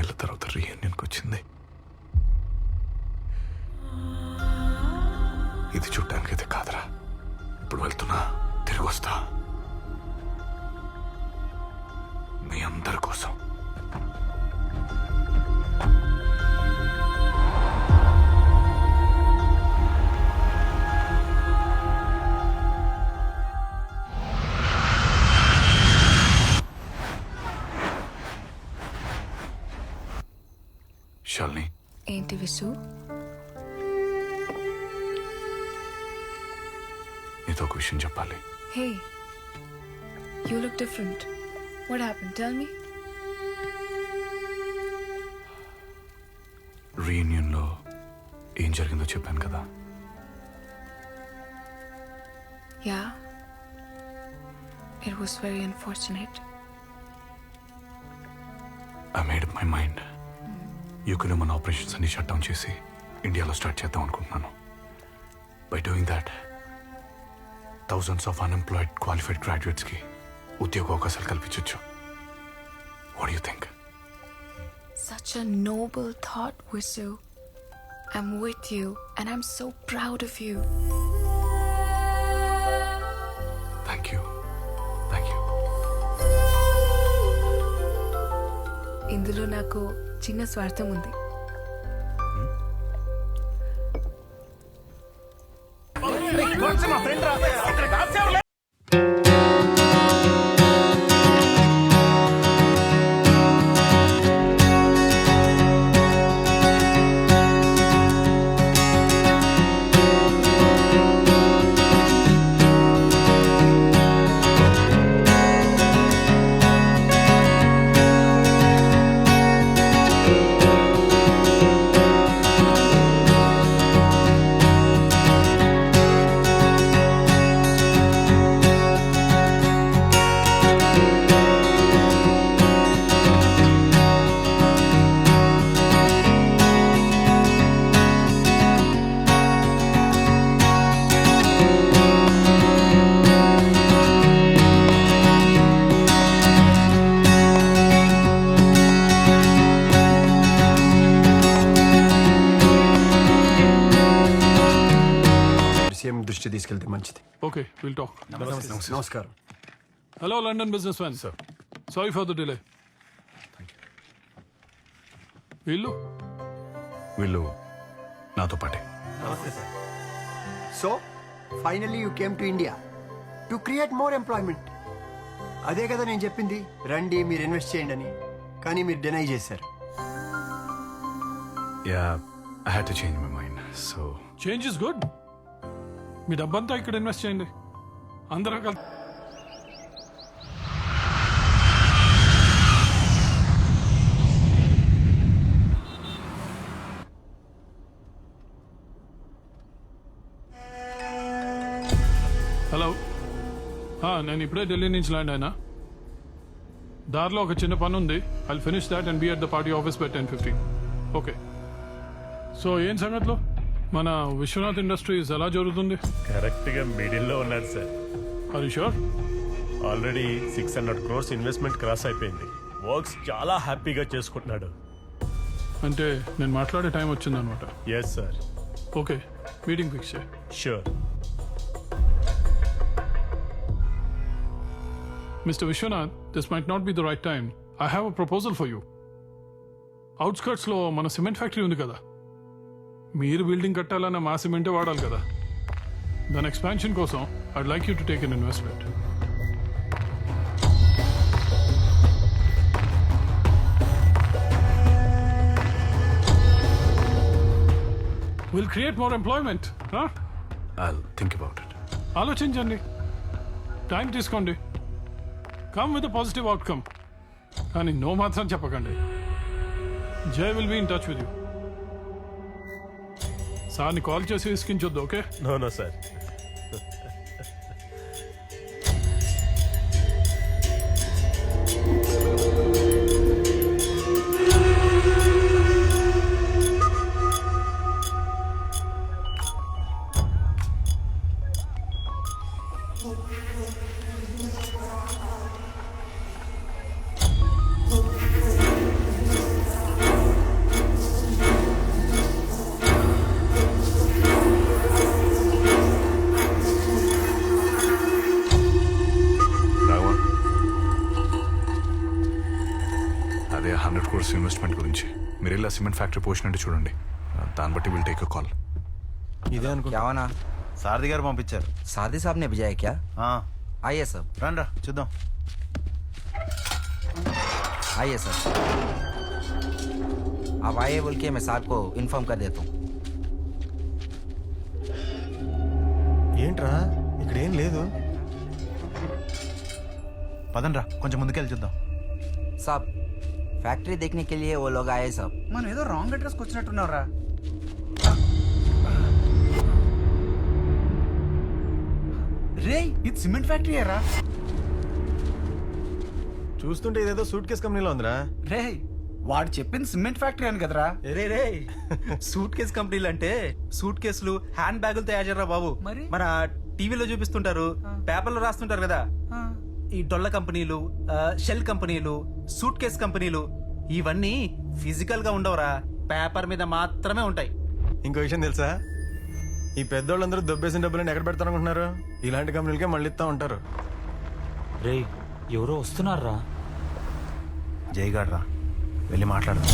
ఏళ్ళ తర్వాత రీయూనియన్కి వచ్చింది. ఇది చూడటానికి అయితే కాదురా. ఇప్పుడు వెళ్తున్నా తిరిగి వస్తా. మీ అందరి కోసం. ఏంటి విసు నీతో ఒక విషయం చెప్పాలి. Hey you look different. What happen tell me. రీయూనియన్లో ఏం జరిగిందో చెప్పాను కదా. Yeah. It was very unfortunate I made my mind యూకేలో మన ఆపరేషన్స్ అన్ని షట్ డౌన్ చేసి ఇండియాలో స్టార్ట్ చేద్దాం అనుకుంటున్నాను. By doing that thousands of unemployed qualified గ్రాడ్యుయేట్స్కి ఉద్యోగ అవకాశాలు కల్పించవచ్చు what you think Such a noble thought, Wisu. I'm with you, and I'm so proud of you. Thank you thank you ఇందులో నాకు చిన్న స్వార్థం ఉంది. సీఎం దృష్టి తీసుకెళ్తే మంచిది. Okay, we'll talk. నమస్కారం. Hello, London businessman. Sir. Sorry for the delay. వీళ్ళు వీళ్ళు నాతో పాటే. So finally you came to India to create more employment అదే కదా నేను చెప్పింది రండి మీరు ఇన్వెస్ట్ చేయండి అని. కానీ మీరు డినై చేశారు. Yeah I had to change my mind so change is good మీ డబ్బంతా ఇక్కడ ఇన్వెస్ట్ చేయండి. అందరం కలిసి హలో నేను ఇప్పుడే ఢిల్లీ నుంచి ల్యాండ్ అయినా. దారిలో ఒక చిన్న పని ఉంది. I finish that and be at the party office by ten fifty okay so ఏం సంగతిలో? మన విశ్వనాథ్ ఇండస్ట్రీస్ ఎలా జరుగుతుంది? కరెక్ట్గా మిడిల్లో ఉన్నారు సార్. అది sure already six hundred crores investment cross అయిపోయింది. వర్క్స్ చాలా హ్యాపీగా చేసుకుంటున్నాడు. అంటే నేను మాట్లాడే టైం వచ్చిందనమాట. Yes sir okay meeting fix చేయి. Sure mister Vishwanath this might not be the right time I have a proposal for you అవుట్స్కర్ట్స్లో మన సిమెంట్ ఫ్యాక్టరీ ఉంది కదా. మీరు బిల్డింగ్ కట్టాలన్న మా సిమెంటే వాడాలి కదా. దాని ఎక్స్పాన్షన్ కోసం I'd like you to take an investment will create more employment think about it ఆలోచించండి. టైం తీసుకోండి. కమ్ విత్ పాజిటివ్ అవుట్కమ్ కానీ నో మాత్రం చెప్పకండి. I will be in touch with you సార్ని కాల్ చేసి ఇసుకించొద్దు okay? No no sir. మీరు వెళ్ళి ఆ సిమెంట్ ఫ్యాక్టరీ పోషన్ అంటే చూడండి దాన్ని బట్టి విల్ టేక్ కాల్ ఇదే అనుకుంటా क्या होना సారథి గారు పంపించారు सादी साहब ने भेजा है क्या ఆ, आइए सब రండ్రా చూద్దాం आइए सर अब आइए बोल के मैं साहब को इन्फॉर्म कर देता हूँ ఏంట్రా ఇక్కడ ఏం లేదు పదండ్రా కొంచెం ముందుకెళ్ళి చూద్దాం साहब फैक्ट्री देखने के लिए वो लोग आए सब మనం ఏదో రాంగ్ అడ్రస్కి వచ్చినట్టున్నారా రే ఇది సిమెంట్ ఫ్యాక్టరీ రా చూస్తుంటే ఇదేదో సూట్ కేస్ కంపెనీలో ఉందిరా రే వాడు చెప్పింది సిమెంట్ ఫ్యాక్టరీ అని కదరా రే రే సూట్ కేస్ కంపెనీలు అంటే సూట్ కేసులు హ్యాండ్ బ్యాగులు తయారు చేయరా బాబు మరి? మన టీవీలో చూపిస్తుంటారు పేపర్లో రాస్తుంటారు కదా ఈ డొల్ల కంపెనీలు షెల్ కంపెనీలు సూట్ కేస్ కంపెనీలు ఇవన్నీ ఫిజికల్గా ఉండవురా. పేపర్ మీద మాత్రమే ఉంటాయి. ఇంకో విషయం తెలుసా? ఈ పెద్దోళ్ళందరూ దొబ్బేసిన డబ్బులను ఎక్కడ పెడతారనుకుంటున్నారు ఇలాంటి కంపెనీలకే మళ్ళీ ఇస్తా ఉంటారు. రే ఎవరో వస్తున్నారా జయగాడు రా వెళ్ళి మాట్లాడదాం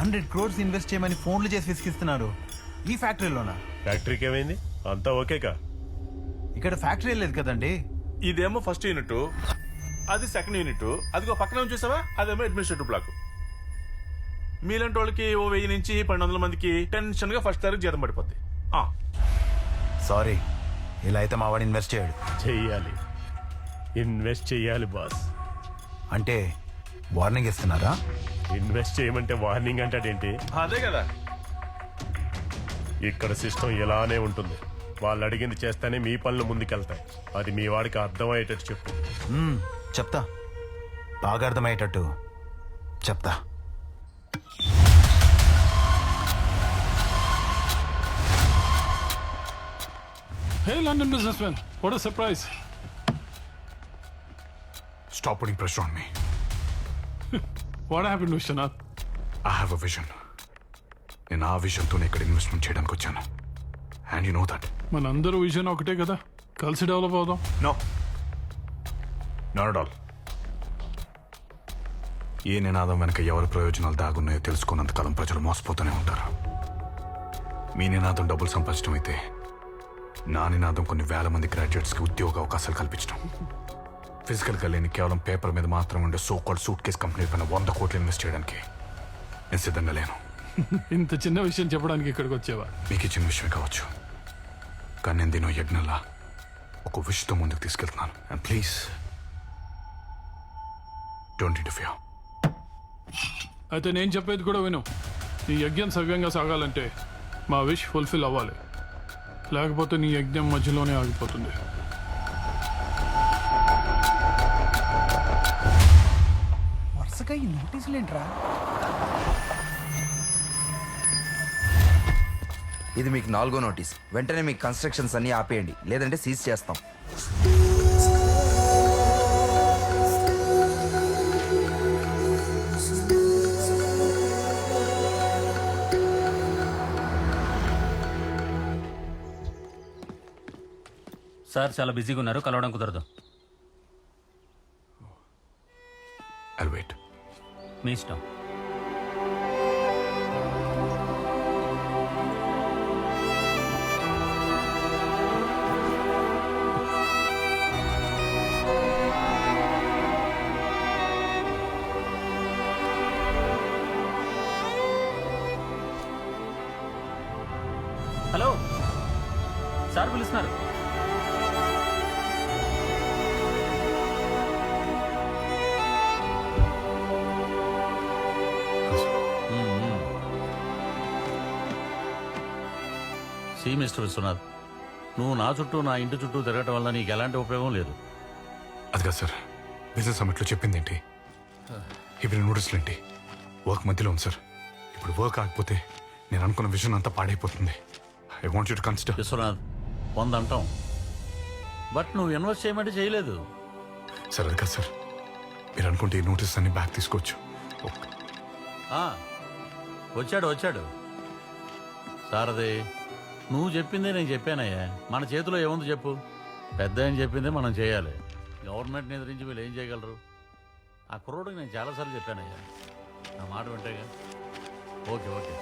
హండ్రెడ్ క్రోర్స్ ఇన్వెస్ట్ చేయమని ఫోన్లు చేసి విసిగిస్తున్నారు. ఈ ఫ్యాక్టరీలోనా? ఫ్యాక్టరీకి ఏమైంది? అంతా ఓకేకా? ఇక్కడ ఫ్యాక్టరీ లేదు కదండి. ఇదేమో ఫస్ట్ యూనిట్. అది సెకండ్ యూనిట్. అదిగో పక్కన చూసావా? అదేమో అడ్మినిస్ట్రేటివ్ బ్లాక్ మీలాంటి వాళ్ళకి ఓ వెయ్యి నుంచి పన్నెండు వందల మందికి టెన్షన్గా ఫస్ట్ తారీఖు జీతం పడిపోద్ది. ఆ, సారీ ఇలా అయితే మా వాడు ఇన్వెస్ట్ చేయడు. చెయ్యాలి. ఇన్వెస్ట్ చెయ్యాలి బాస్ అంటే వార్నింగ్ ఇస్తున్నారా? ఇన్వెస్ట్ చేయమంటే వార్నింగ్ అంటాడేంటి? అదే కదా. ఇక్కడ సిస్టమ్ ఇలానే ఉంటుంది. వాళ్ళు అడిగింది చేస్తేనే మీ పనులు ముందుకెళ్తాయి. అది మీ వాడికి అర్థమయ్యేటట్టు చెప్పు. మ్మ్, చెప్తా. బాగా అర్థమయ్యేటట్టు చెప్తా. Hey, London businessman. What a surprise. Stop putting pressure on me What happened, Vishwanath? I have a vision నేను ఆ విజన్తోనే ఇక్కడ ఇన్వెస్ట్మెంట్ చేయడానికి వచ్చాను. అండ్ యూ నో దట్ మనందరూ విజన్ ఒకటే కదా? కలిసి డెవలప్ అవుదాం. నో నాట్ ఆల్ ఏ నినాదం వెనక ఎవరి ప్రయోజనాలు దాగున్నాయో తెలుసుకున్నంతకాలం ప్రజలు మోసపోతూనే ఉంటారు. మీ నినాదం డబ్బులు సంపాదించడం అయితే నా నినాదం కొన్ని వేల మంది గ్రాడ్యుయేట్స్కి ఉద్యోగ అవకాశాలు కల్పించడం ఫిజికల్గా లేని కేవలం పేపర్ మీద మాత్రం ఉండే so called suitcase company పైన వంద కోట్లు ఇన్వెస్ట్ చేయడానికి నేను సిద్ధంగా లేను. ఇంత చిన్న విషయం చెప్పడానికి ఇక్కడికి వచ్చేవా? మీకు ఇచ్చిన విషయమే కావచ్చు. కానీ నేను దీని యజ్ఞంలా ఒక విష్తో ముందుకు తీసుకెళ్తున్నాను. అండ్ ప్లీజ్ డోంట్ ఇంటర్ఫియర్ అయితే నేను చెప్పేది కూడా విను. నీ యజ్ఞం సవ్యంగా సాగాలంటే మా విష్ ఫుల్ఫిల్ అవ్వాలి. లేకపోతే నీ యజ్ఞం మధ్యలోనే ఆగిపోతుంది. వరుసగా ఈ నోటీసులు ఏంట్రా ఇది మీకు నాలుగో నోటీస్. వెంటనే మీకు కన్స్ట్రక్షన్స్ అన్ని ఆపేయండి. లేదంటే సీజ్ చేస్తాం. సార్ చాలా బిజీగా ఉన్నారు. కలవడం కుదరదు. మీ ఇష్టం. సి మిస్టర్ విశ్వనాథ్ నువ్వు నా చుట్టూ నా ఇంటి చుట్టూ తిరగటం వల్ల నీకు ఎలాంటి ఉపయోగం లేదు. అది కాదు సార్. బిజినెస్ సమ్మిట్లో చెప్పింది ఏంటి ఇప్పుడు నోటీసులు ఏంటి వర్క్ మధ్యలో ఉంది సార్. ఇప్పుడు వర్క్ ఆగిపోతే నేను అనుకున్న విజన్ అంతా పాడైపోతుంది. I want you to consider. Vishwanath వంద అంటాం బట్ నువ్వు ఇన్వెస్ట్ చేయమంటే చేయలేదు. సార్ అది కాదు సార్. మీరు అనుకుంటే ఈ నోటీస్ అన్ని బ్యాక్ తీసుకోవచ్చు. ఆ, వచ్చాడు వచ్చాడు. సారథి నువ్వు చెప్పిందే నేను చెప్పానయ్యా. మన చేతిలో ఏముంది చెప్పు. పెద్ద అని చెప్పిందే మనం చేయాలి. గవర్నమెంట్ నిద్రించి వీళ్ళు ఏం చేయగలరు? ఆ కుర్రోడికి నేను చాలాసార్లు చెప్పానయ్యా. నా మాట వింటేగా? Okay okay.